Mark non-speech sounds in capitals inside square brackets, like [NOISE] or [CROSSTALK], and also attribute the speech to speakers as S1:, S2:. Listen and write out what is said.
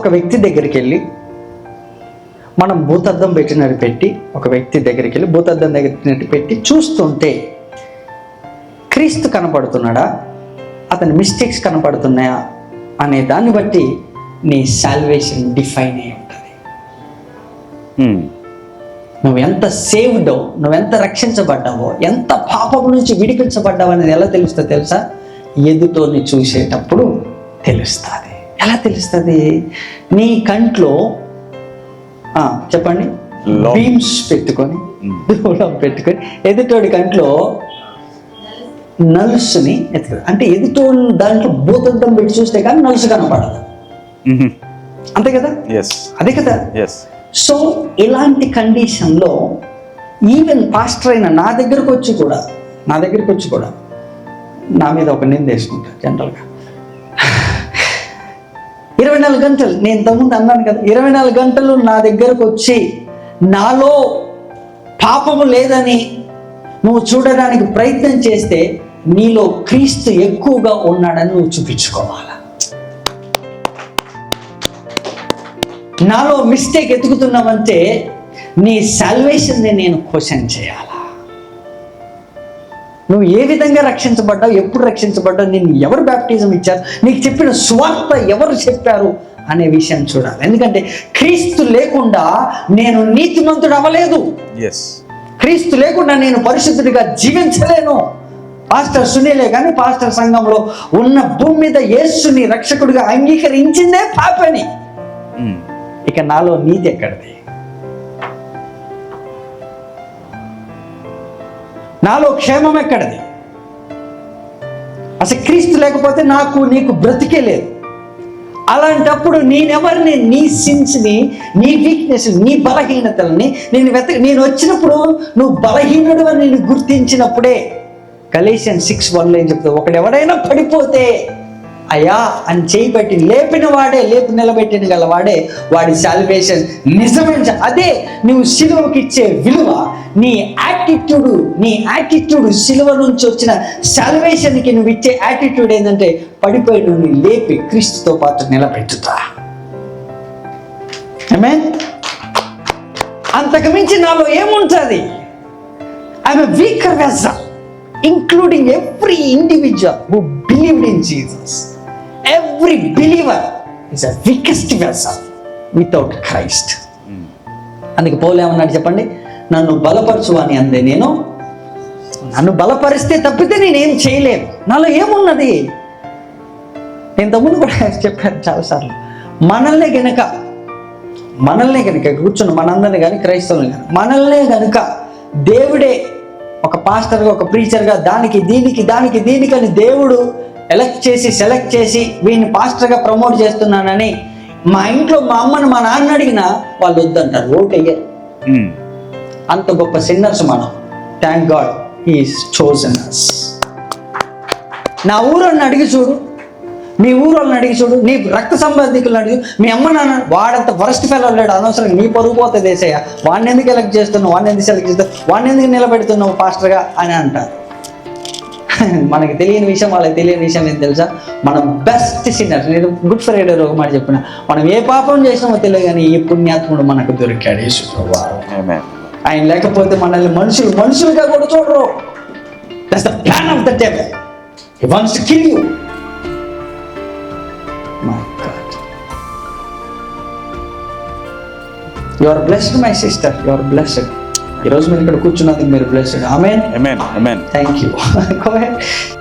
S1: ఒక వ్యక్తి దగ్గరికి వెళ్ళి మనం భూతద్దం పెట్టినట్టు పెట్టి ఒక వ్యక్తి దగ్గరికి వెళ్ళి భూతద్దం దగ్గర పెట్టి చూస్తుంటే క్రీస్తు కనపడుతున్నాడా? అతని మిస్టేక్స్ కనపడుతున్నాయా? అనే దాన్ని బట్టి నీ సాల్వేషన్ డిఫైన్ అయి ఉంటుంది.
S2: ఉమ్.
S1: నువ్వు ఎంత సేవ్డో నువ్వు ఎంత రక్షించబడ్డావో ఎంత పాపం నుంచి విడిపించబడ్డావు అనేది ఎలా తెలుస్తుందో తెలుసా? ఎదుటోని చూసేటప్పుడు తెలుస్తుంది. ఎలా తెలుస్తుంది? నీ కంట్లో ఆ, చెప్పండి. బీమ్స్ పెట్టుకొని. దూరం పెట్టుకొని ఎదుటోడి కంట్లో నలుసుని ఎత్తుకు అంటే ఎదుటోడి దాంట్లో భూతంతం పెట్టి చూస్తే కానీ నలుసు కనపడదు. అంతే కదా? అదే కదా? సో ఇలాంటి కండిషన్లో ఈవెన్ పాస్టర్ అయిన నా దగ్గరకు వచ్చి కూడా నా దగ్గరికి వచ్చి కూడా నా మీద ఒక నింద వేసుకుంటారు జనరల్గా. ఇరవై నాలుగు గంటలు. నేను ఇంతకుముందు అన్నాను కదా ఇరవై నాలుగు గంటలు నా దగ్గరకు వచ్చి నాలో పాపము లేదని నువ్వు చూడడానికి ప్రయత్నం చేస్తే నీలో క్రీస్తు ఎక్కువగా ఉన్నాడని నువ్వు చూపించుకోవాలా? నాలో మిస్టేక్ ఎతుకుతున్నావంటే నీ సాల్వేషన్ని నేను క్వశ్చన్ చేయాలి? నువ్వు ఏ విధంగా రక్షించబడ్డావు ఎప్పుడు రక్షించబడ్డావు నేను ఎవరు బ్యాప్టిజం ఇచ్చారు నీకు చెప్పిన స్వార్థ ఎవరు చెప్పారు అనే విషయం చూడాలి. ఎందుకంటే క్రీస్తు లేకుండా నేను నీతిమంతుడు అవ్వలేదు. క్రీస్తు లేకుండా నేను పరిశుద్ధుడిగా జీవించలేను. పాస్టర్ సునీలే కానీ పాస్టర్ సంఘంలో ఉన్న భూమి మీద యేసుని రక్షకుడిగా అంగీకరించిందే పాపని.
S2: ఉమ్.
S1: ఇక నాలో నీతి ఎక్కడిది? నాలో క్షేమం ఎక్కడది? అసలు క్రీస్తు లేకపోతే నాకు నీకు బ్రతికే లేదు. అలాంటప్పుడు నేనెవరిని నీ సిన్స్ని నీ వీక్నెస్ నీ బలహీనతల్ని నేను వెత నేను వచ్చినప్పుడు నువ్వు బలహీనుడు అని నేను గుర్తించినప్పుడే కలేషన్ సిక్స్ వన్లో ఏం చెప్తావు ఒకడెవడైనా పడిపోతే అయ్యా అని చేయిపెట్టిన లేపిన వాడే లేపి నిలబెట్టిన గల వాడే వాడి సాల్వేషన్ నిజమైన అదే నువ్వు సిలువకి ఇచ్చే విలువ నీ యాటిట్యూడ్ నీ యాటిట్యూడ్ సిలువ నుంచి వచ్చిన సాల్వేషన్కి నువ్వు ఇచ్చే యాటిట్యూడ్ ఏంటంటే పడిపోయి నువ్వు లేపి క్రీస్తుతో పాటు నిలబెట్టుతా. Amen? అంతకు మించి నాలో ఏముంటుంది? I'm weaker వెజ including every individual who believed in Jesus every believer is a weakest without Christ అందుకే పోలేమన్నాడు చెప్పండి? నన్ను బలపరచు అని అందే నేను. నన్ను బలపరిస్తే తప్పితే నేనేం చేయలేను. నాలో ఏమున్నది? నేను తమ్ముడు కూడా చెప్పాను చాలాసార్లు. మనల్నే గనక మనల్నే గనక కూర్చున్న మనందరిని కానీ క్రైస్తవులు కానీ మనల్నే గనుక దేవుడే ఒక పాస్టర్గా ఒక ప్రీచర్గా దానికి దీనికి దానికి దీనికని దేవుడు ఎలక్ట్ చేసి సెలెక్ట్ చేసి వీడిని పాస్టర్గా ప్రమోట్ చేస్తున్నానని మా ఇంట్లో మా అమ్మను మా నాన్న అడిగినా వాళ్ళు వద్దంటారు ఓట్ అయ్యారు
S2: ఉమ్.
S1: అంత గొప్ప సిన్నర్స్ మనం. Thank God he's chosen us నా ఊరోళ్ళని అడిగి చూడు మీ ఊరోళ్ళని అడిగి చూడు నీ రక్త సంబంధికులను అడిగి మీ అమ్మ నాన్న వాడంత వరస్ట్ ఫెలో లేడు అనవసరం నీ పరుగు పోతుంది దేశయ్య. వాడిని ఎందుకు ఎలక్ట్ చేస్తున్నావు? వాడిని ఎందుకు సెలెక్ట్ చేస్తావు వాడిని ఎందుకు నిలబెడుతున్నావు పాస్టర్గా అని అంటారు. మనకి తెలియని విషయం వాళ్ళకి తెలియని విషయం ఏం తెలుసా? మనం బెస్ట్ సిన్నర్ నేను గుడ్ ఫ్రైడే ఒక మాట చెప్పిన. మనం ఏ పాపం చేసినామో తెలియదు కానీ ఈ పుణ్యాత్ముడు మనకు దొరికాడు యేసు. ఆయన లేకపోతే మనల్ని మనుషులు మనుషులుగా కూడా చూడరు. That's the plan of the he wants to kill you my God you are blessed my sister you are blessed ఈరోజు మీరు ఇక్కడ కూర్చున్నందుకు మీరు blessed amen
S2: Amen. Amen.
S1: Thank you [LAUGHS]